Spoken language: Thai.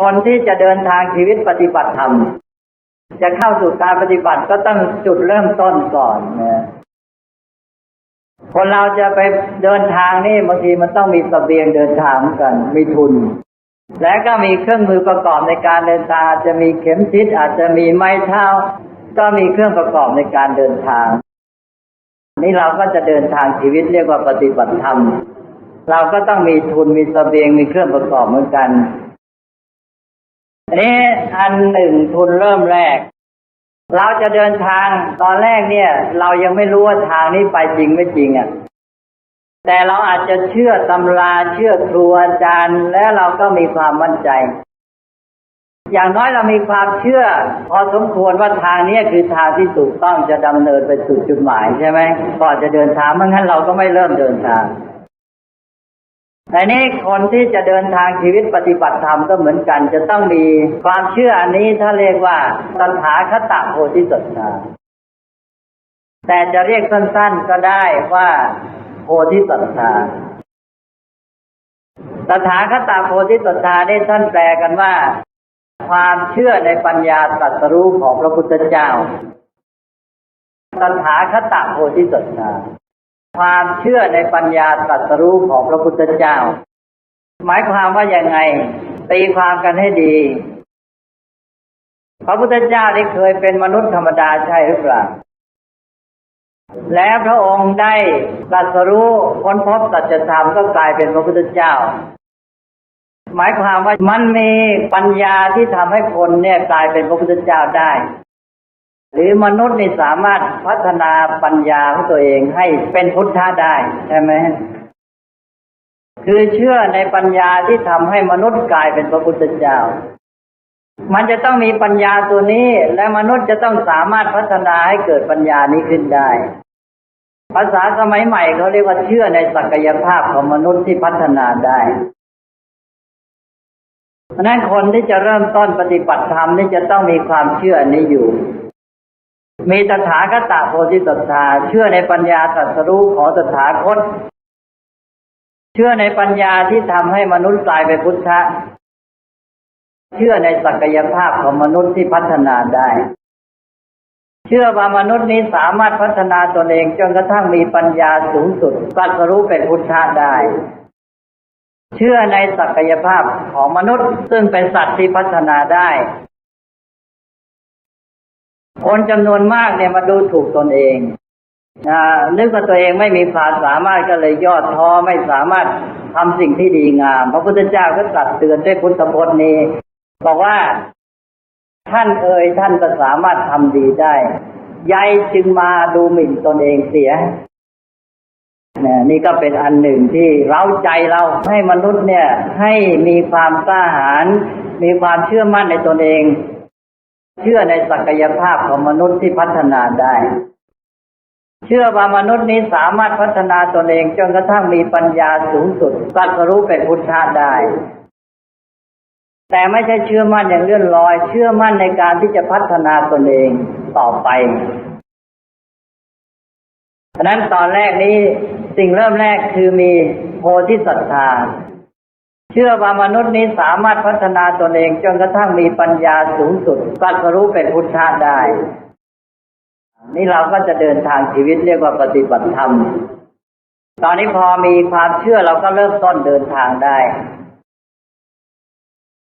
คนที่จะเดินทางชีวิตปฏิบัติธรรม จะเข้าสู่การปฏิบัติก็ต้องจุดเริ่มต้นก่อนนะคนเราจะไปเดินทางนี่บางทีมันต้องมีสเสบียงเดินทางเหมือนกัน มีทุน และก็มีเครื่องมือประกอบในการเดินทางจะมีเข็มทิศอาจจะมีไม้เท้า ก็มีเครื่องประกอบในการเดินทาง นี่เราก็จะเดินทางชีวิตเรียกว่าปฏิบัติธรรม เราก็ต้องมีทุนมีสเสบียงมีเครื่องประกอบเหมือนกัน นนี้อันหนึ่งทุนเริ่มแรก เราจะเดินทางตอนแรกเนี่ย เรายังไม่รู้ว่าทางนี้ไปจริงไม่จริงอะแต่เราอาจจะเชื่อตำราเชื่อครูอาจารย์ และเราก็มีความมั่นใจ อย่างน้อยเรามีความเชื่อ พอสมควรว่าทางนี้คือทางที่ถูกต้องจะดำเนินไปสู่จุดหมายใช่ไหมก่อนจะเดินทางไม่งั้นเราก็ไม่เริ่มเดินทาง แต่นี้คนที่จะเดินทางชีวิตปฏิบัติธรรมก็เหมือนกัน จะต้องมีความเชื่ออันนี้ถ้าเรียกว่าตัณหาคตะโพธิสัตธาแต่จะเรียกสั้นๆก็ได้ว่าโพธิสัตธาตถาคตโพธิสัตธาได้ท่านแปลกันว่า ความเชื่อในปัญญาตรัสรู้ของพระพุทธเจ้าตถาคตโพธิสัตธา ความเชื่อในปัญญาตรัสรู้ของพระพุทธเจ้า หมายความว่าอย่างไง ตีความกันให้ดี พระพุทธเจ้าได้เคยเป็นมนุษย์ธรรมดาใช่หรือเปล่า แล้วพระองค์ได้ตรัสรู้ค้นพบสัจธรรมก็กลายเป็นพระพุทธเจ้า หมายความว่ามันมีปัญญาที่ทำให้คนเนี่ยกลายเป็นพระพุทธเจ้าได้ หรือมนุษย์นี่สามารถพัฒนาปัญญาของตัวเองให้เป็นพุทธะได้ใช่ไหมคือเชื่อในปัญญาที่ทำให้มนุษย์กลายเป็นพระพุทธเจ้า มันจะต้องมีปัญญาตัวนี้ และมนุษย์จะต้องสามารถพัฒนาให้เกิดปัญญานี้ขึ้นได้ ภาษาสมัยใหม่เขาเรียกว่าเชื่อในศักยภาพของมนุษย์ที่พัฒนาได้เพราะนั้นคนที่จะเริ่มต้นปฏิบัติธรรมนี่จะต้องมีความเชื่อนี้อยู่ มีตถาคตโพธิสัตธาเชื่อในปัญญาตรัสรู้ของตถาคต เชื่อในปัญญาที่ทำให้มนุษย์กลายเป็นพุทธะ เชื่อในศักยภาพของมนุษย์ที่พัฒนาได้ เชื่อว่ามนุษย์นี้สามารถพัฒนาตนเองจนกระทั่งมีปัญญาสูงสุดตรัสรู้เป็นพุทธะได้ เชื่อในศักยภาพของมนุษย์ซึ่งเป็นสัตว์ที่พัฒนาได้ คนจำนวนมากเนี่ยมาดูถูกตนเองนะนึกว่าตัวเองไม่มีความสามารถก็เลยยอดท้อไม่สามารถทำสิ่งที่ดีงาม พระพุทธเจ้าก็ตรัสเตือนด้วยพุทธพจน์นี้ บอกว่าท่านเอ่ยท่านก็สามารถทำดีได้ยายจึงมาดูหมิ่นตนเองเสียเนี่ยนี่ก็เป็นอันหนึ่งที่เร้าใจเราให้มนุษย์เนี่ย ให้มีความกล้าหาญมีความเชื่อมั่นในตนเอง เชื่อในศักยภาพของมนุษย์ที่พัฒนาได้ เชื่อว่ามนุษย์นี้สามารถพัฒนาตนเองจนกระทั่งมีปัญญาสูงสุดตรัสรู้เป็นพุทธะได้ แต่ไม่ใช่เชื่อมั่นอย่างเลื่อนลอย เชื่อมั่นในการที่จะพัฒนาตนเองต่อไปฉะนั้นตอนแรกนี้สิ่งเริ่มแรกคือมีโพธิศรัทธา เชื่อว่ามนุษย์นี้สามารถพัฒนาตนเองจนกระทั่งมีปัญญาสูงสุดตรัดรู้เป็นพุทธะได้ นี่เราก็จะเดินทางชีวิตเรียกว่าปฏิบัติธรรม ตอนนี้พอมีความเชื่อเราก็เริ่มต้นเดินทางได้